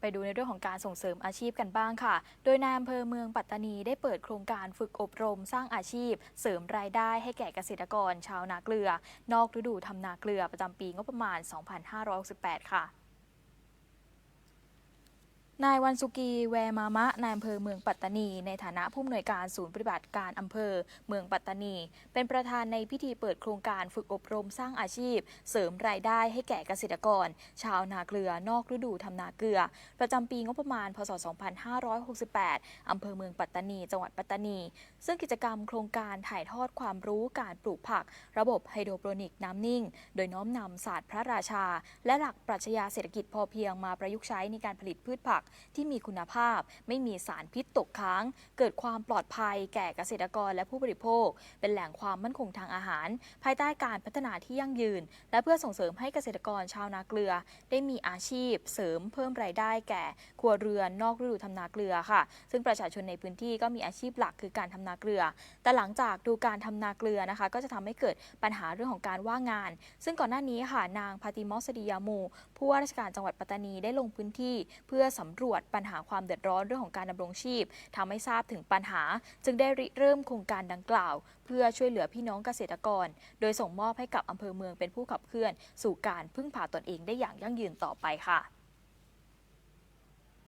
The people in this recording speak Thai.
ไปดูในเรื่องของการส่งเสริมอาชีพกันบ้างค่ะ โดยนายอำเภอเมืองปัตตานีได้เปิดโครงการฝึกอบรมสร้างอาชีพ เสริมรายได้ให้แก่เกษตรกร ชาวนาเกลือ นอกฤดูทำนาเกลือประจำปีงบประมาณ 2568 ค่ะ นายวันสุกีแวมามะนายอำเภอเมืองปัตตานี ในฐานะผู้อำนวยการศูนย์ปฏิบัติการอำเภอเมืองปัตตานี เป็นประธานในพิธีเปิดโครงการฝึกอบรมสร้างอาชีพ เสริมรายได้ให้แก่เกษตรกร ชาวนาเกลือนอกฤดูทำนาเกลือ ประจำปีงบประมาณพศ 2568 อำเภอเมืองปัตตานี จังหวัดปัตตานี ซึ่งกิจกรรมโครงการถ่ายทอดความรู้การปลูกผัก ระบบไฮโดรโปรนิกน้ำนิ่ง โดยน้อมนำศาสตร์พระราชา และหลักปรัชญาเศรษฐกิจพอเพียงมาประยุกต์ใช้ในการผลิตพืชผักที่มีคุณภาพ ไม่มีสารพิษตกค้าง เกิดความปลอดภัยแก่เกษตรกรและผู้บริโภค เป็นแหล่งความมั่นคงทางอาหาร ภายใต้การพัฒนาที่ยั่งยืน และเพื่อส่งเสริมให้เกษตรกรชาวนาเกลือ ได้มีอาชีพ เสริมเพิ่มรายได้แก่ครัวเรือนนอกฤดูทำนาเกลือค่ะ ซึ่งประชาชนในพื้นที่ก็มีอาชีพหลักคือการทำนาเกลือ แต่หลังจากดูการทำนาเกลือนะคะ ก็จะทำให้เกิดปัญหาเรื่องของการว่างงาน ซึ่งก่อนหน้านี้ค่ะนางพาติมอสดียามูผู้ว่าราชการจังหวัดปัตตานีได้ลงพื้นที่ เพื่อสำรวจปัญหาความเดือดร้อนเรื่องของการดำรงชีพทำให้ทราบถึงปัญหา จึงได้ริเริ่มโครงการดังกล่าว เพื่อช่วยเหลือพี่น้องเกษตรกร โดยส่งมอบให้กับอำเภอเมืองเป็นผู้ขับเคลื่อน สู่การพึ่งพาตนเองได้อย่างยั่งยืนต่อไปค่ะ